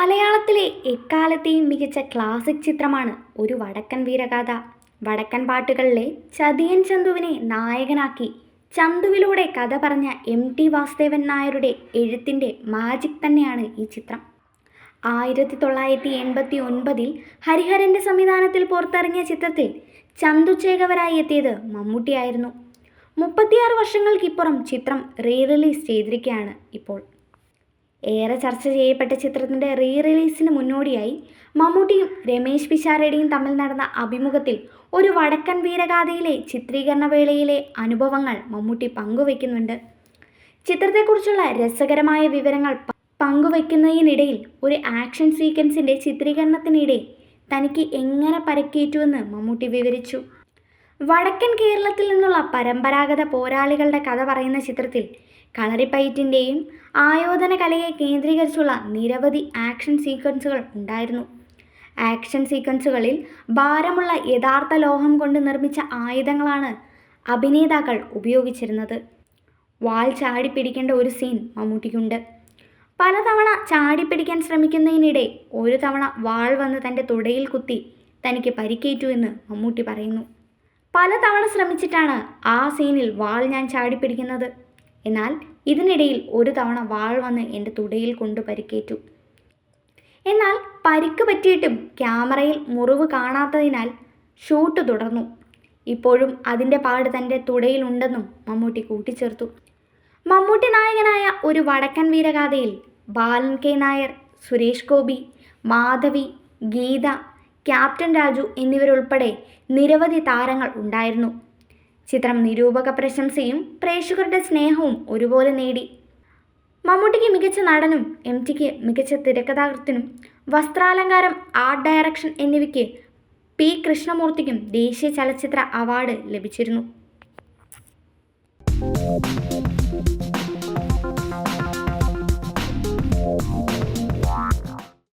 മലയാളത്തിലെ എക്കാലത്തെയും മികച്ച ക്ലാസിക് ചിത്രമാണ് ഒരു വടക്കൻ വീരഗാഥ. വടക്കൻ പാട്ടുകളിലെ ചതിയൻ ചന്തുവിനെ നായകനാക്കി ചന്തുവിലൂടെ കഥ പറഞ്ഞ എം ടി വാസുദേവൻ നായരുടെ എഴുത്തിന്റെ മാജിക് തന്നെയാണ് ഈ ചിത്രം. ആയിരത്തി തൊള്ളായിരത്തി എൺപത്തി ഒൻപതിൽ ഹരിഹരന്റെ സംവിധാനത്തിൽ പുറത്തിറങ്ങിയ ചിത്രത്തിൽ ചന്തു ചേകവരായി എത്തിയത് മമ്മൂട്ടിയായിരുന്നു. മുപ്പത്തിയാറ് വർഷങ്ങൾക്കിപ്പുറം ചിത്രം റീ റിലീസ് ചെയ്തിരിക്കുകയാണ് ഇപ്പോൾ. ഏറെ ചർച്ച ചെയ്യപ്പെട്ട ചിത്രത്തിന്റെ റീ റിലീസിന് മുന്നോടിയായി മമ്മൂട്ടിയും രമേശ് പിഷാരടിയും തമ്മിൽ നടന്ന അഭിമുഖത്തിൽ ഒരു വടക്കൻ വീരഗാഥയിലെ ചിത്രീകരണ വേളയിലെ അനുഭവങ്ങൾ മമ്മൂട്ടി പങ്കുവയ്ക്കുന്നുണ്ട് ചിത്രത്തെക്കുറിച്ചുള്ള രസകരമായ വിവരങ്ങൾ പങ്കുവയ്ക്കുന്നതിനിടയിൽ ഒരു ആക്ഷൻ സീക്വൻസിന്റെ ചിത്രീകരണത്തിനിടെ തനിക്ക് എങ്ങനെ പരക്കേറ്റുവെന്ന് മമ്മൂട്ടി വിവരിച്ചു. വടക്കൻ കേരളത്തിൽ നിന്നുള്ള പരമ്പരാഗത പോരാളികളുടെ കഥ പറയുന്ന ചിത്രത്തിൽ കളറിപ്പയറ്റിന്റെയും ആയോധന കലയെ കേന്ദ്രീകരിച്ചുള്ള നിരവധി ആക്ഷൻ സീക്വൻസുകൾ ഉണ്ടായിരുന്നു. ആക്ഷൻ സീക്വൻസുകളിൽ ഭാരമുള്ള യഥാർത്ഥ ലോഹം കൊണ്ട് നിർമ്മിച്ച ആയുധങ്ങളാണ് അഭിനേതാക്കൾ ഉപയോഗിച്ചിരുന്നത്. വാൾ ചാടിപ്പിടിക്കേണ്ട ഒരു സീൻ മമ്മൂട്ടിക്കുണ്ട്. പലതവണ ചാടി പിടിക്കാൻ ശ്രമിക്കുന്നതിനിടെ ഒരു തവണ വാൾ വന്ന് തന്റെ തുടയിൽ കുത്തി തനിക്ക് പരിക്കേറ്റു എന്ന് മമ്മൂട്ടി പറയുന്നു. പലതവണ ശ്രമിച്ചിട്ടാണ് ആ സീനിൽ വാൾ ഞാൻ ചാടിപ്പിടിക്കുന്നത് എന്നാൽ ഇതിനിടയിൽ ഒരു തവണ വാൾ വന്ന് എന്റെ തുടയിൽ കൊണ്ട് പരിക്കേറ്റു. എന്നാൽ പരിക്ക് പറ്റിയിട്ടും ക്യാമറയിൽ മുറിവ് കാണാത്തതിനാൽ ഷൂട്ട് തുടർന്നു. ഇപ്പോഴും അതിന്റെ പാട് തന്റെ തുടയിലുണ്ടെന്നും മമ്മൂട്ടി കൂട്ടിച്ചേർത്തു. മമ്മൂട്ടി നായകനായ ഒരു വടക്കൻ വീരഗാഥയിൽ ബാലൻ കെ നായർ സുരേഷ് ഗോപി മാധവി ഗീത ക്യാപ്റ്റൻ രാജു എന്നിവരുൾപ്പെടെ നിരവധി താരങ്ങൾ ഉണ്ടായിരുന്നു. ചിത്രം നിരൂപക പ്രശംസയും പ്രേക്ഷകരുടെ സ്നേഹവും ഒരുപോലെ നേടി. മമ്മൂട്ടിക്ക് മികച്ച നടനും എം ടിക്ക് മികച്ച തിരക്കഥാകൃത്തിനും വസ്ത്രാലങ്കാരം ആർട്ട് ഡയറക്ഷൻ എന്നിവയ്ക്ക് പി. കൃഷ്ണമൂർത്തിക്കും ദേശീയ ചലച്ചിത്ര അവാർഡ് ലഭിച്ചിരുന്നു.